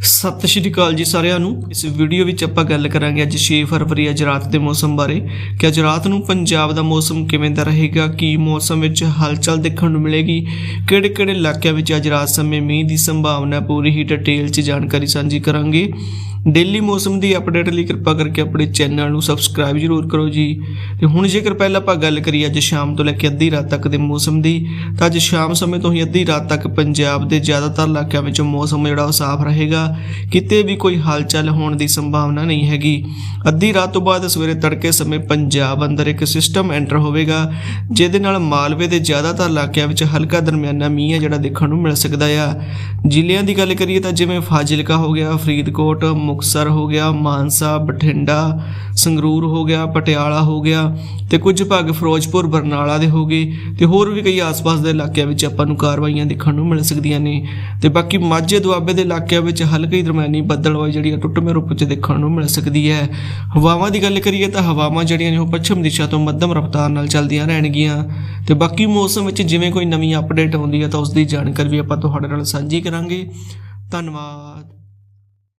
ਸਤਿ ਸ਼੍ਰੀ ਅਕਾਲ ਜੀ ਸਾਰਿਆਂ ਨੂੰ। ਇਸ ਵੀਡੀਓ ਵਿੱਚ ਆਪਾਂ ਗੱਲ ਕਰਾਂਗੇ ਅੱਜ 6 ਫਰਵਰੀ ਅੱਜ ਰਾਤ ਦੇ ਮੌਸਮ ਬਾਰੇ। ਕਿ ਅੱਜ ਰਾਤ ਨੂੰ ਪੰਜਾਬ ਦਾ ਮੌਸਮ ਕਿਵੇਂ ਦਾ ਰਹੇਗਾ, ਕੀ ਮੌਸਮ ਵਿੱਚ ਹਲਚਲ ਦੇਖਣ ਨੂੰ ਮਿਲੇਗੀ ਕਿਹੜੇ ਕਿਹੜੇ ਇਲਾਕਿਆਂ ਵਿੱਚ ਅੱਜ ਰਾਤ ਸਮੇਂ ਮੀਂਹ ਦੀ ਸੰਭਾਵਨਾ ਪੂਰੀ ਹੀ ਡਿਟੇਲ 'ਚ ਜਾਣਕਾਰੀ ਸਾਂਝੀ ਕਰਾਂਗੇ। ਡੇਲੀ ਮੌਸਮ ਦੀ ਅਪਡੇਟ ਲਈ ਕਿਰਪਾ ਕਰਕੇ ਆਪਣੇ ਚੈਨਲ ਨੂੰ ਸਬਸਕ੍ਰਾਈਬ ਜ਼ਰੂਰ ਕਰੋ ਜੀ। ਤੇ ਹੁਣ ਜੇਕਰ ਪਹਿਲਾਂ ਆਪਾਂ ਗੱਲ ਕਰੀਏ ਅੱਜ ਸ਼ਾਮ ਤੋਂ ਲੈ ਕੇ ਅੱਧੀ ਰਾਤ ਤੱਕ ਦੇ ਮੌਸਮ ਦੀ, ਤਾਂ ਅੱਜ ਸ਼ਾਮ ਸਮੇਂ ਤੋਂ ਹੀ ਅੱਧੀ ਰਾਤ ਤੱਕ ਪੰਜਾਬ ਦੇ ਜ਼ਿਆਦਾਤਰ ਇਲਾਕਿਆਂ ਵਿੱਚ ਮੌਸਮ ਜਿਹੜਾ ਉਹ ਸਾਫ਼ ਰਹੇਗਾ। ਕਿਤੇ ਵੀ ਕੋਈ ਹਲਚਲ ਹੋਣ ਦੀ ਸੰਭਾਵਨਾ ਨਹੀਂ ਹੈਗੀ। ਅੱਧੀ ਰਾਤ ਤੋਂ ਬਾਅਦ ਸਵੇਰੇ ਤੜਕੇ ਸਮੇਂ ਪੰਜਾਬ ਅੰਦਰ ਇੱਕ ਸਿਸਟਮ ਐਂਟਰ ਹੋਵੇਗਾ, ਜਿਹਦੇ ਨਾਲ ਮਾਲਵੇ ਦੇ ਜ਼ਿਆਦਾਤਰ ਇਲਾਕਿਆਂ ਵਿੱਚ ਹਲਕਾ ਦਰਮਿਆਨਾ ਮੀਂਹ ਹੈ ਜਿਹੜਾ ਦੇਖਣ ਨੂੰ ਮਿਲ ਸਕਦਾ ਆ। ਜ਼ਿਲ੍ਹਿਆਂ ਦੀ ਗੱਲ ਕਰੀਏ ਤਾਂ ਜਿਵੇਂ ਫਾਜ਼ਿਲਕਾ ਹੋ ਗਿਆ, ਫਰੀਦਕੋਟ ਮੁਕਸਰ ਹੋ ਗਿਆ, ਮਾਨਸਾ, ਬਠਿੰਡਾ, ਸੰਗਰੂਰ ਹੋ ਗਿਆ, ਪਟਿਆਲਾ ਹੋ ਗਿਆ ਤੇ ਕੁਝ ਭਾਗ ਫਿਰੋਜ਼ਪੁਰ, ਬਰਨਾਲਾ ਦੇ ਹੋ ਗਏ ਤੇ ਹੋਰ ਵੀ ਕਈ ਆਸ-ਪਾਸ ਦੇ ਇਲਾਕਿਆਂ ਵਿੱਚ ਆਪਾਂ ਨੂੰ ਕਾਰਵਾਈਆਂ ਦੇਖਣ ਨੂੰ ਮਿਲ ਸਕਦੀਆਂ ਨੇ ਤੇ ਬਾਕੀ ਮਾਝੇ ਦੁਆਬੇ ਦੇ ਇਲਾਕਿਆਂ ਵਿੱਚ ਹਲਕੀ ਦਰਮਿਆਨੀ ਬੱਦਲਵਾਈ ਜਿਹੜੀ ਆ ਟੁੱਟਵੇਂ ਰੂਪ ਵਿੱਚ ਦੇਖਣ ਨੂੰ ਮਿਲ ਸਕਦੀ ਹੈ। ਹਵਾਵਾਂ ਦੀ ਗੱਲ ਕਰੀਏ ਤਾਂ ਹਵਾਵਾਂ ਜਿਹੜੀਆਂ ਨੇ ਉਹ ਪੱਛਮ ਦਿਸ਼ਾ ਤੋਂ ਮੱਧਮ ਰਫ਼ਤਾਰ ਨਾਲ ਚੱਲਦੀਆਂ ਰਹਿਣਗੀਆਂ ਤੇ ਬਾਕੀ ਮੌਸਮ ਵਿੱਚ ਜਿਵੇਂ ਕੋਈ ਨਵੀਂ ਅਪਡੇਟ ਆਉਂਦੀ ਹੈ ਤਾਂ ਉਸ ਦੀ ਜਾਣਕਾਰੀ ਵੀ ਆਪਾਂ ਤੁਹਾਡੇ ਨਾਲ ਸਾਂਝੀ ਕਰਾਂਗੇ। ਧੰਨਵਾਦ।